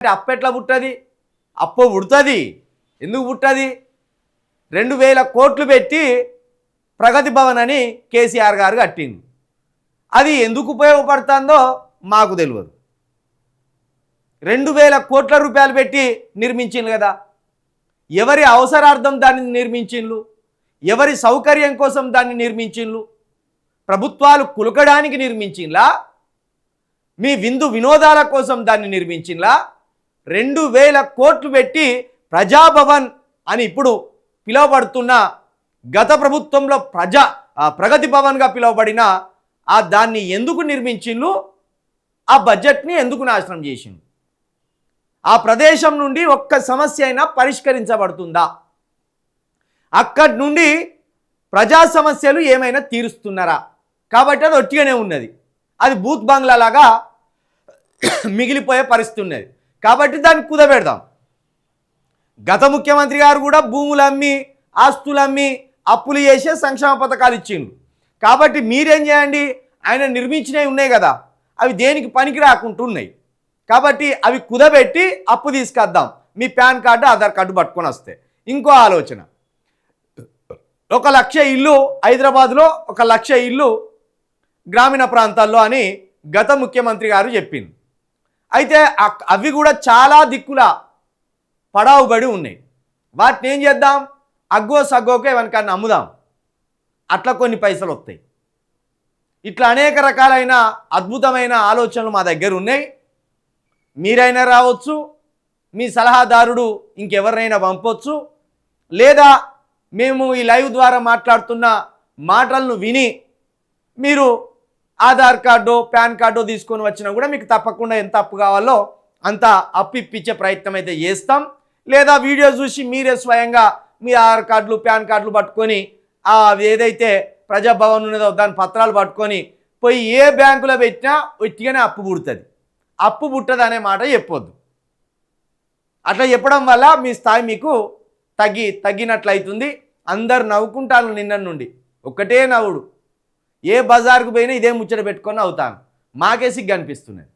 అంటే అప్పు ఎట్లా పుట్టది? అప్పు పుడుతుంది. ఎందుకు పుట్టది? రెండు వేల కోట్లు పెట్టి ప్రగతి భవన్ అని కేసీఆర్ గారు కట్టింది అది ఎందుకు ఉపయోగపడుతుందో మాకు తెలియదు. రెండు వేల కోట్ల రూపాయలు పెట్టి నిర్మించింది కదా. ఎవరి అవసరార్థం దాన్ని నిర్మించిండ్లు ఎవరి సౌకర్యం కోసం దాన్ని నిర్మించిండ్లు ప్రభుత్వాలు కులకడానికి నిర్మించిండ్లా మీ విందు వినోదాల కోసం దాన్ని నిర్మించిండ్లా రెండు వేల కోట్లు పెట్టి ప్రజాభవన్ అని ఇప్పుడు పిలువబడుతున్న గత ప్రభుత్వంలో ప్రజా ప్రగతి భవన్గా పిలువబడిన ఆ దాన్ని ఎందుకు నిర్మించిండ్రు? ఆ బడ్జెట్ని ఎందుకు నాశనం చేసిండు ఆ ప్రదేశం నుండి ఒక్క సమస్య అయినా పరిష్కరించబడుతుందా? అక్కడి నుండి ప్రజా సమస్యలు ఏమైనా తీరుస్తున్నారా? కాబట్టి అది ఒట్టిగానే ఉన్నది. అది బూత్ బంగ్లా లాగా మిగిలిపోయే పరిస్థితి ఉన్నది. కాబట్టి దాన్ని కుదబెడదాం. గత ముఖ్యమంత్రి గారు కూడా భూములు అమ్మి ఆస్తులు అమ్మి అప్పులు చేసే సంక్షేమ పథకాలు ఇచ్చిండు. కాబట్టి మీరేం చేయండి? ఆయన నిర్మించినవి ఉన్నాయి కదా అవి దేనికి పనికి రాకుంటున్నాయి. కాబట్టి అవి కుదబెట్టి అప్పు తీసుకొద్దాం. మీ పాన్ కార్డు ఆధార్ కార్డు పట్టుకొని వస్తే. ఇంకో ఆలోచన. ఒక లక్ష ఇల్లు హైదరాబాద్లో ఒక లక్ష ఇల్లు గ్రామీణ ప్రాంతాల్లో అని గత ముఖ్యమంత్రి గారు చెప్పింది అయితే అవి కూడా చాలా దిక్కుల పడావుబడి ఉన్నాయి. వాటిని ఏం చేద్దాం? అగ్గో సగ్గోకే వెనకాన్ని అమ్ముదాం. అట్లా కొన్ని పైసలు వస్తాయి. ఇట్లా అనేక రకాలైన అద్భుతమైన ఆలోచనలు మా దగ్గర ఉన్నాయి. మీరైనా రావచ్చు మీ సలహాదారుడు ఇంకెవరినైనా పంపొచ్చు లేదా మేము ఈ లైవ్ ద్వారా మాట్లాడుతున్న మాటలను విని మీరు ఆధార్ కార్డు పాన్ కార్డు తీసుకొని వచ్చినా కూడా మీకు తప్పకుండా ఎంత అప్పు కావాలో అంత అప్పు ఇప్పించే ప్రయత్నం అయితే చేస్తాం. లేదా వీడియో చూసి మీరే స్వయంగా మీ ఆధార్ కార్డులు పాన్ కార్డులు పట్టుకొని అవి ఏదైతే ప్రజాభవన్ ఉన్నదో దాని పత్రాలు పట్టుకొని పోయి ఏ బ్యాంకులో పెట్టినా ఒట్టిగానే అప్పు పుడుతుంది. అప్పు పుట్టదు అనే మాట చెప్పొద్దు. అట్లా చెప్పడం వల్ల మీ స్థాయి మీకు తగ్గి తగ్గినట్లయితుంది. అందరు నవ్వుకుంటాను నిన్న నుండి. ఒక్కటే నవ్వుడు. ఏ బజార్కు పోయినా ఇదే ముచ్చట పెట్టుకొని అవుతాను మాకే సిగ్గు అనిపిస్తున్నది